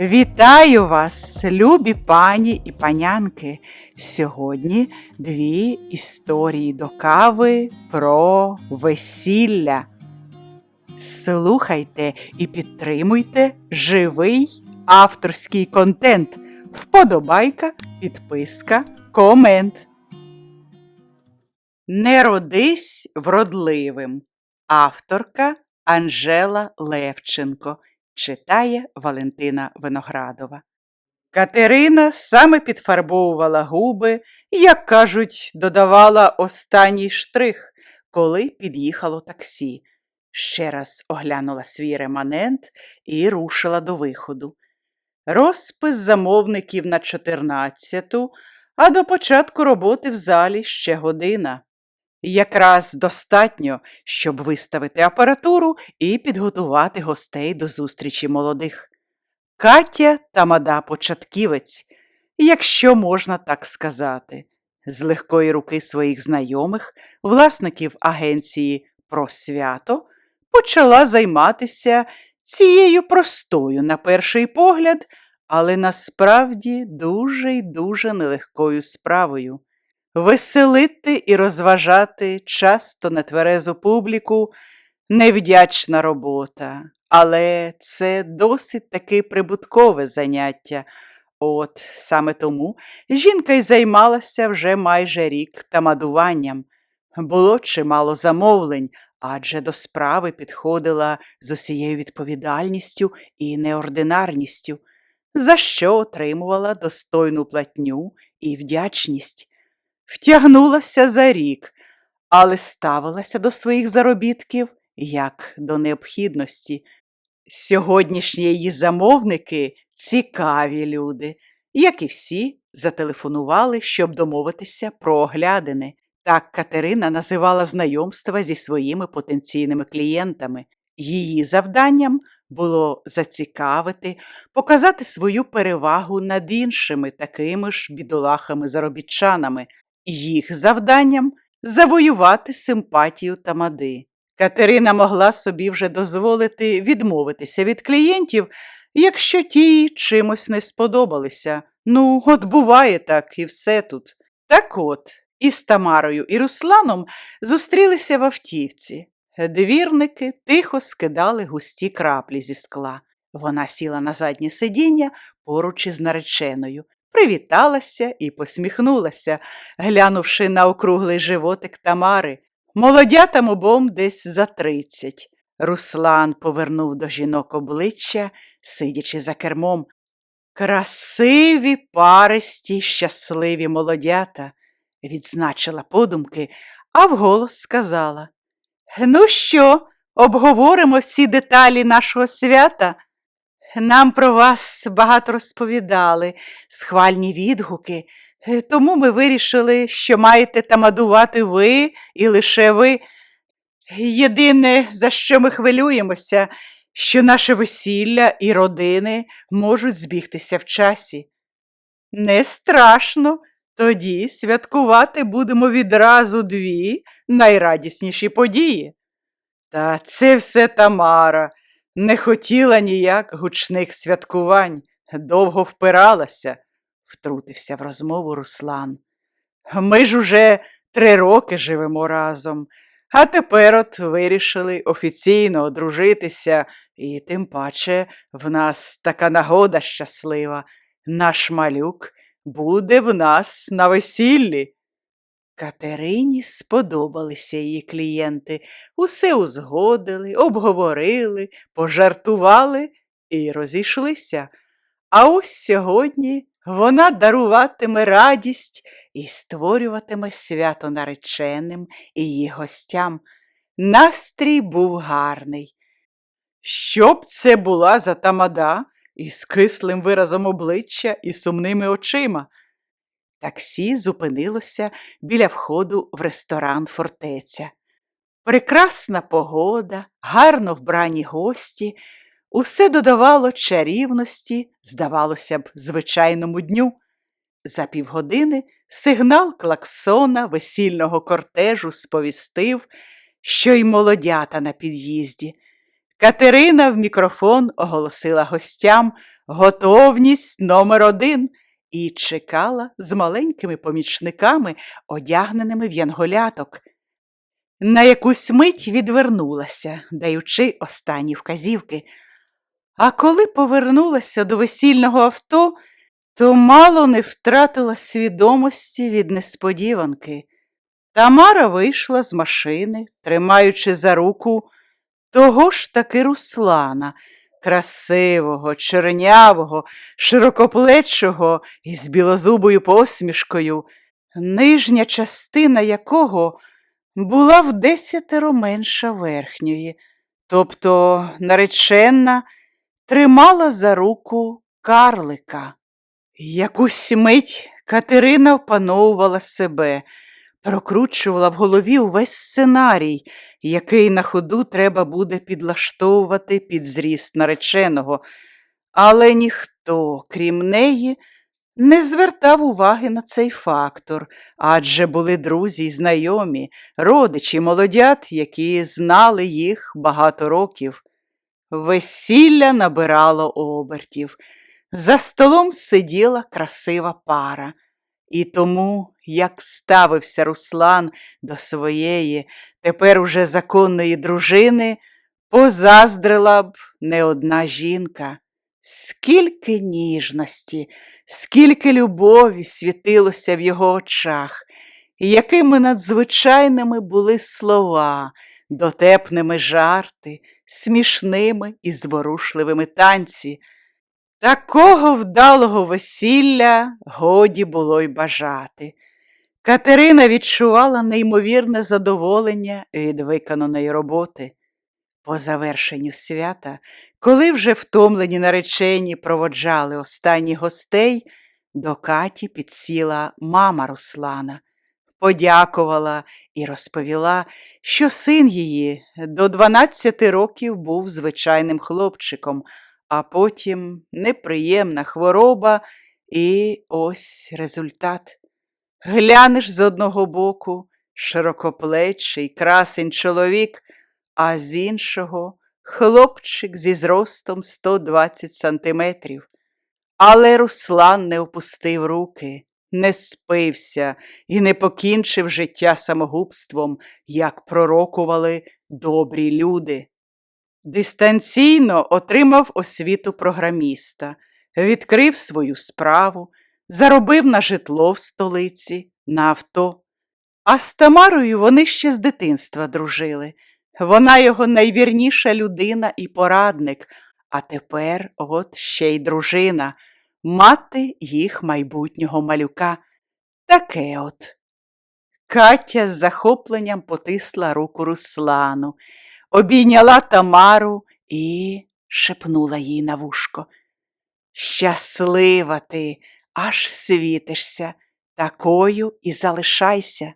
Вітаю вас, любі пані і панянки. Сьогодні дві історії до кави про весілля. Слухайте і підтримуйте живий авторський контент. Вподобайка, підписка, комент. Не родись вродливим. Авторка Анжела Левченко читає Валентина Виноградова. Катерина саме підфарбовувала губи, як кажуть, додавала останній штрих, коли під'їхало таксі. Ще раз оглянула свій реманент і рушила до виходу. Розпис замовників на 14-ту, а до початку роботи в залі ще година. Якраз достатньо, щоб виставити апаратуру і підготувати гостей до зустрічі молодих. Катя тамада початківець, якщо можна так сказати, з легкої руки своїх знайомих, власників агенції про свято, почала займатися цією простою, на перший погляд, але насправді дуже й дуже нелегкою справою. Веселити і розважати часто нетверезу публіку невдячна робота, але це досить таки прибуткове заняття. От саме тому жінка й займалася вже майже рік тамадуванням. Було чимало замовлень, адже до справи підходила з усією відповідальністю і неординарністю, за що отримувала достойну платню і вдячність. Втягнулася за рік, але ставилася до своїх заробітків як до необхідності. Сьогоднішні її замовники цікаві люди, як і всі, зателефонували, щоб домовитися про оглядини. Так Катерина називала знайомства зі своїми потенційними клієнтами. Її завданням було зацікавити, показати свою перевагу над іншими такими ж бідолахами-заробітчанами, їх завданням завоювати симпатію тамади. Катерина могла собі вже дозволити відмовитися від клієнтів, якщо ті чимось не сподобалися. Ну, от буває так і все тут. Так от, із Тамарою і Русланом зустрілися в автівці. Двірники тихо скидали густі краплі зі скла. Вона сіла на заднє сидіння поруч із нареченою, привіталася і посміхнулася, глянувши на округлий животик Тамари. Молодятам обом десь за тридцять. Руслан повернув до жінок обличчя, сидячи за кермом. Красиві, паристі, щасливі молодята, відзначила подумки, а вголос сказала. Ну що, обговоримо всі деталі нашого свята? Нам про вас багато розповідали, схвальні відгуки, е, тому ми вирішили, що маєте тамадувати ви і лише ви. Єдине, за що ми хвилюємося, що наше весілля і родини можуть збігтися в часі. Не страшно, тоді святкувати будемо відразу дві найрадісніші події. Та це все Тамара не хотіла ніяк гучних святкувань, довго впиралася, втрутився в розмову Руслан. Ми ж уже три роки живемо разом, а тепер от вирішили офіційно одружитися, і тим паче в нас така нагода щаслива. Наш малюк буде в нас на весіллі. Катерині сподобалися її клієнти, усе узгодили, обговорили, пожартували і розійшлися. А ось сьогодні вона даруватиме радість і створюватиме свято нареченим і її гостям. Настрій був гарний. Щоб це була за тамада із кислим виразом обличчя і сумними очима. Таксі зупинилося біля входу в ресторан фортеця. Прекрасна погода, гарно вбрані гості, усе додавало чарівності, здавалося б, звичайному дню. За півгодини сигнал клаксона весільного кортежу сповістив, що й молодята на під'їзді. Катерина в мікрофон оголосила гостям готовність номер один і чекала з маленькими помічниками, одягненими в янголяток. На якусь мить відвернулася, даючи останні вказівки. А коли повернулася до весільного авто, то мало не втратила свідомості від несподіванки. Тамара вийшла з машини, тримаючи за руку того ж таки Руслана, красивого, чорнявого, широкоплечого із білозубою посмішкою, нижня частина якого була в десятеро менша верхньої, тобто наречена тримала за руку карлика. Якусь мить Катерина опановувала себе, прокручувала в голові увесь сценарій, який на ходу треба буде підлаштовувати під зріст нареченого, але ніхто, крім неї, не звертав уваги на цей фактор, адже були друзі й знайомі, родичі, молодят, які знали їх багато років. Весілля набирало обертів. За столом сиділа красива пара, і тому, як ставився Руслан до своєї, тепер уже законної дружини, позаздрила б не одна жінка. Скільки ніжності, скільки любові світилося в його очах, і якими надзвичайними були слова, дотепними жарти, смішними і зворушливими танці. Такого вдалого весілля годі було й бажати. Катерина відчувала неймовірне задоволення від виконаної роботи. По завершенню свята, коли вже втомлені наречені проводжали останніх гостей, до Каті підсіла мама Руслана, подякувала і розповіла, що син її до 12 років був звичайним хлопчиком, а потім неприємна хвороба і ось результат. Глянеш з одного боку широкоплечий красень чоловік, а з іншого хлопчик зі зростом 120 сантиметрів. Але Руслан не опустив руки, не спився і не покінчив життя самогубством, як пророкували добрі люди. Дистанційно отримав освіту програміста, відкрив свою справу, заробив на житло в столиці, на авто. А з Тамарою вони ще з дитинства дружили. Вона його найвірніша людина і порадник, а тепер от ще й дружина, мати їх майбутнього малюка. Таке от. Катя з захопленням потисла руку Руслану, обійняла Тамару і шепнула їй на вушко. Щаслива ти, аж світишся, такою і залишайся.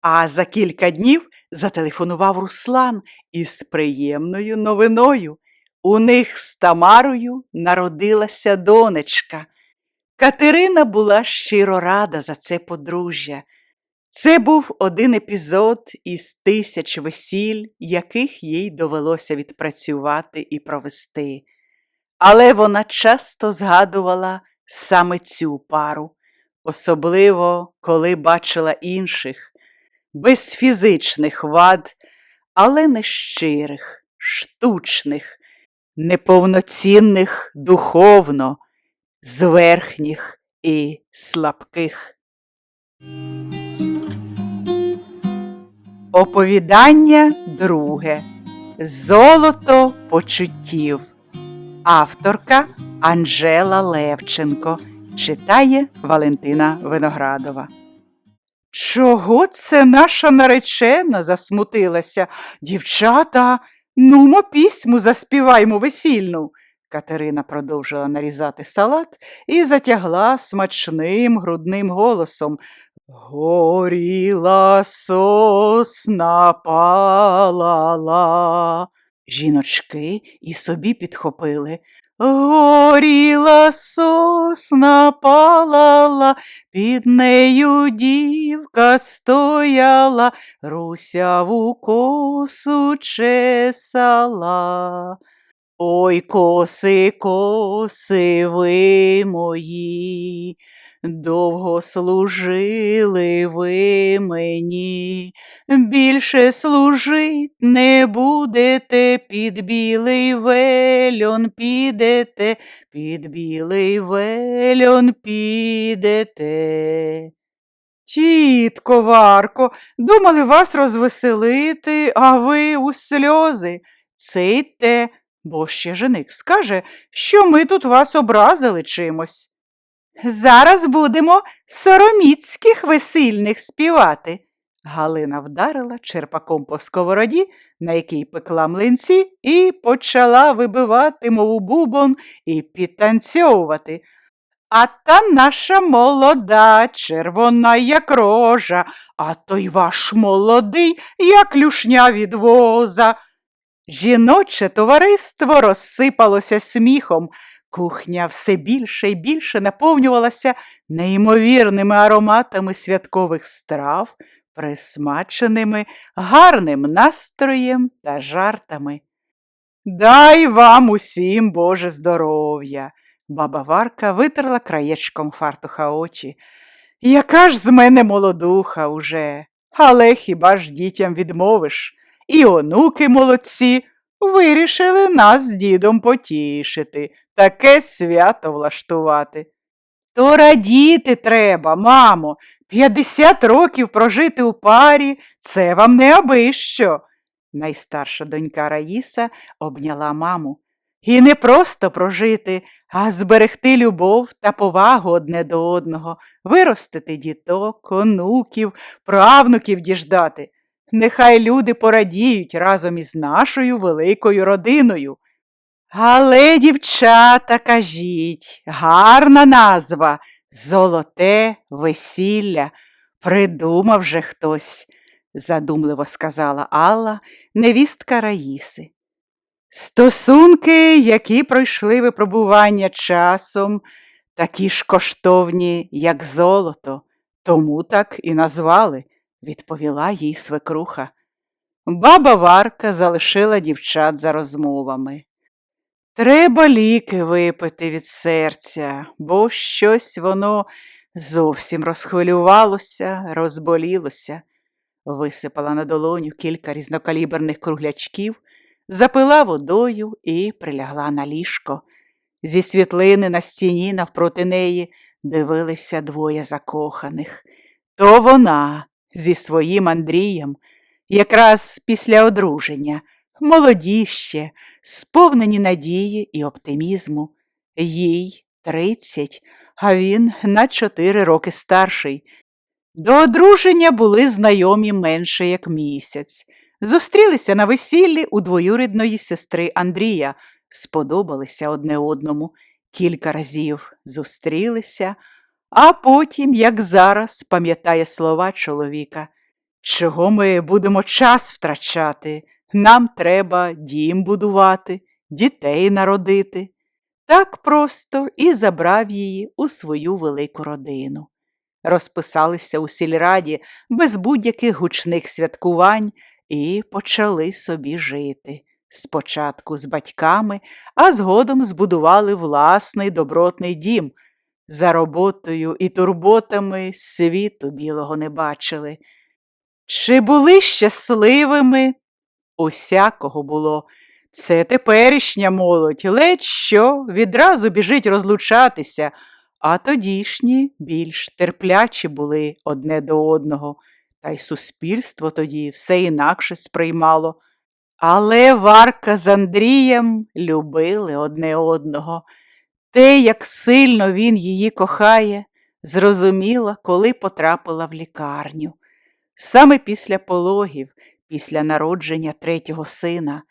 А за кілька днів зателефонував Руслан із приємною новиною. У них з Тамарою народилася донечка. Катерина була щиро рада за це подружжя. Це був один епізод із тисяч весіль, яких їй довелося відпрацювати і провести. Але вона часто згадувала саме цю пару, особливо коли бачила інших, без фізичних вад, але нещирих, штучних, неповноцінних духовно, зверхніх і слабких. Оповідання друге Золото почуттів. Авторка Анжела Левченко читає Валентина Виноградова. Чого це наша наречена засмутилася? Дівчата, нумо пісьму заспіваймо весільну. Катерина продовжила нарізати салат і затягла смачним грудним голосом. Горіла сосна палала. Жіночки і собі підхопили. Горіла сосна палала, під нею дівка стояла, русяву косу чесала. Ой, коси, коси ви мої, довго служили ви мені, більше служить не будете, під білий вельон підете, під білий вельон підете. Тітко Варко, думали вас розвеселити, а ви у сльози. Цейте, бо ще жених скаже, що ми тут вас образили чимось. Зараз будемо сороміцьких весільних співати. Галина вдарила черпаком по сковороді, на якій пекла млинці, і почала вибивати, мов бубон, і підтанцьовувати. А та наша молода, червона, як рожа, а той ваш молодий, як люшня від воза. Жіноче товариство розсипалося сміхом. Кухня все більше і більше наповнювалася неймовірними ароматами святкових страв, присмаченими гарним настроєм та жартами. Дай вам усім Боже здоров'я! Баба Варка витерла краєчком фартуха очі. Яка ж з мене молодуха уже, але хіба ж дітям відмовиш? І онуки молодці вирішили нас з дідом потішити, таке свято влаштувати. То радіти треба, мамо, п'ятдесят років прожити у парі це вам не аби що. Найстарша донька Раїса обняла маму. І не просто прожити, а зберегти любов та повагу одне до одного, виростити діток, онуків, правнуків діждати. Нехай люди порадіють разом із нашою великою родиною. Але, дівчата, кажіть, гарна назва Золоте весілля. Придумав же хтось, задумливо сказала Алла, невістка Раїси. Стосунки, які пройшли випробування часом, такі ж коштовні, як золото, тому так і назвали, відповіла їй свекруха. Баба Варка залишила дівчат за розмовами. Треба ліки випити від серця, бо щось воно зовсім розхвилювалося, розболілося, висипала на долоню кілька різнокаліберних круглячків запила водою і прилягла на ліжко. Зі світлини на стіні навпроти неї дивилися двоє закоханих. То вона зі своїм Андрієм, якраз після одруження, молоді ще, сповнені надії і оптимізму. Їй тридцять, а він на чотири роки старший. До одруження були знайомі менше як місяць. Зустрілися на весіллі у двоюрідної сестри Андрія, сподобалися одне одному, кілька разів зустрілися, а потім, як зараз, пам'ятає слова чоловіка, чого ми будемо час втрачати, нам треба дім будувати, дітей народити. Так просто і забрав її у свою велику родину. Розписалися у сільраді без будь-яких гучних святкувань і почали собі жити. Спочатку з батьками, а згодом збудували власний добротний дім. За роботою і турботами світу білого не бачили. Чи були щасливими? Усякого було. Це теперішня молодь, ледь що відразу біжить розлучатися, а тодішні більш терплячі були одне до одного та й суспільство тоді все інакше сприймало. Але Варка з Андрієм любили одне одного. Те, як сильно він її кохає, зрозуміла, коли потрапила в лікарню. Саме після пологів, після народження третього сина,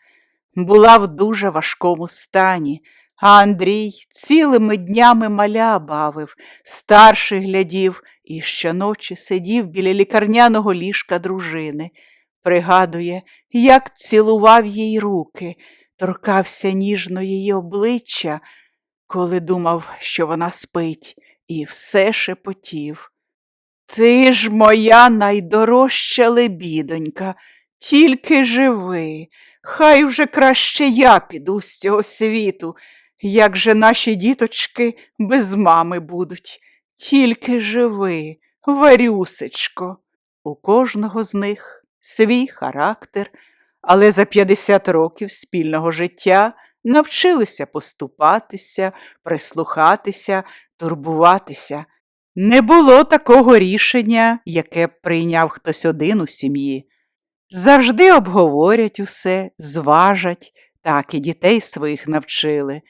була в дуже важкому стані, а Андрій цілими днями маля бавив, старший глядів і щоночі сидів біля лікарняного ліжка дружини. Пригадує, як цілував їй руки, торкався ніжно її обличчя, коли думав, що вона спить, і все шепотів. Ти ж моя найдорожча лебідонька, тільки живи, Хай уже краще я піду з цього світу, як же наші діточки без мами будуть. Тільки живи, Варюсечко. У кожного з них свій характер, але за 50 років спільного життя навчилися поступатися, прислухатися, турбуватися. Не було такого рішення, яке б прийняв хтось один у сім'ї. Завжди обговорять усе, зважать, так і дітей своїх навчили.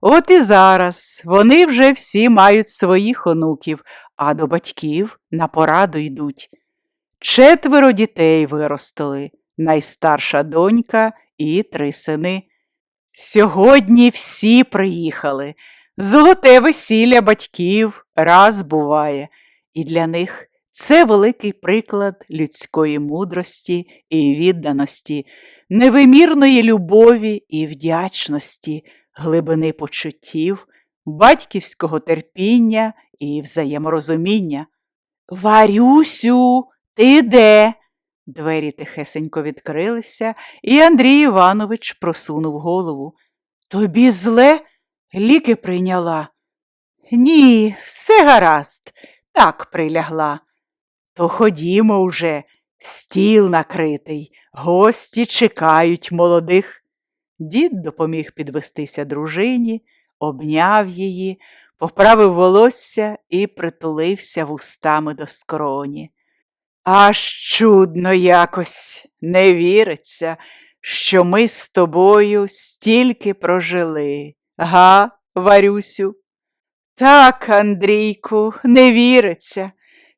От і зараз вони вже всі мають своїх онуків, а до батьків на пораду йдуть. Четверо дітей виростили, найстарша донька і три сини. Сьогодні всі приїхали. Золоте весілля батьків раз буває, і для них це великий приклад людської мудрості і відданості, невимірної любові і вдячності, глибини почуттів, батьківського терпіння і взаєморозуміння. Варюсю, ти де? Двері тихесенько відкрилися, і Андрій Іванович просунув голову. Тобі зле ліки прийняла? Ні, все гаразд, так прилягла. То ходімо уже, стіл накритий, гості чекають молодих. Дід допоміг підвестися дружині, обняв її, поправив волосся і притулився вустами до скроні. Аж чудно якось не віриться, що ми з тобою стільки прожили. Га, Варюсю? Так, Андрійку, не віриться.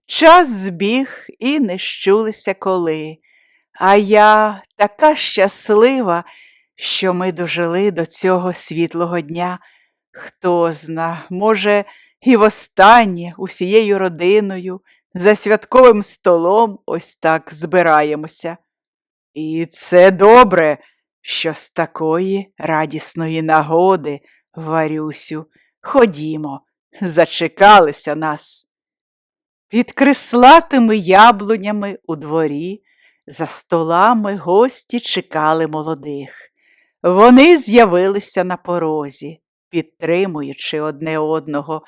Час збіг і не щулися коли. А я така щаслива, що ми дожили до цього світлого дня. Хто зна, може, і востаннє усією родиною за святковим столом ось так збираємося. І це добре, що з такої радісної нагоди, Варюсю, ходімо, зачекалися нас. Під крислатими яблунями у дворі, за столами гості чекали молодих. Вони з'явилися на порозі, підтримуючи одне одного,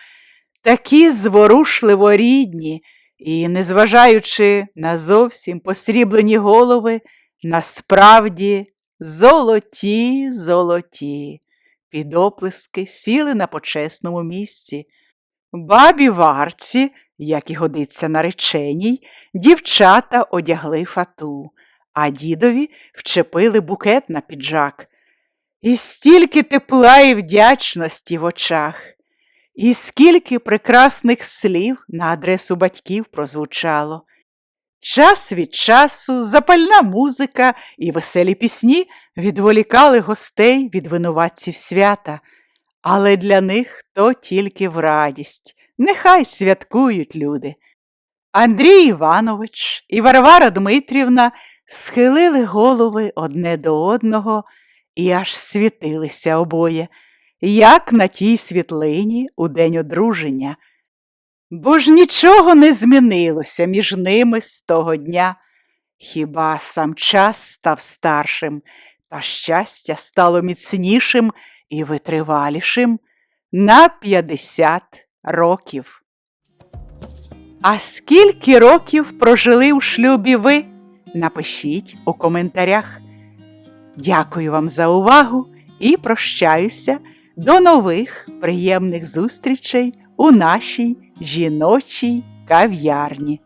такі зворушливо рідні і, незважаючи на зовсім посріблені голови, насправді золоті, золоті, під оплески сіли на почесному місці. Бабі варці, як і годиться нареченій, дівчата одягли фату, а дідові вчепили букет на піджак. І стільки тепла і вдячності в очах, і скільки прекрасних слів на адресу батьків прозвучало. Час від часу запальна музика і веселі пісні відволікали гостей від винуватців свята, але для них то тільки в радість. Нехай святкують люди. Андрій Іванович і Варвара Дмитрівна схилили голови одне до одного і аж світилися обоє, як на тій світлині у день одруження. Бо ж нічого не змінилося між ними з того дня. Хіба сам час став старшим, та щастя стало міцнішим і витривалішим на 50 років. А скільки років прожили у шлюбі ви? Напишіть у коментарях. Дякую вам за увагу і прощаюся до нових приємних зустрічей у нашій жіночій кав'ярні.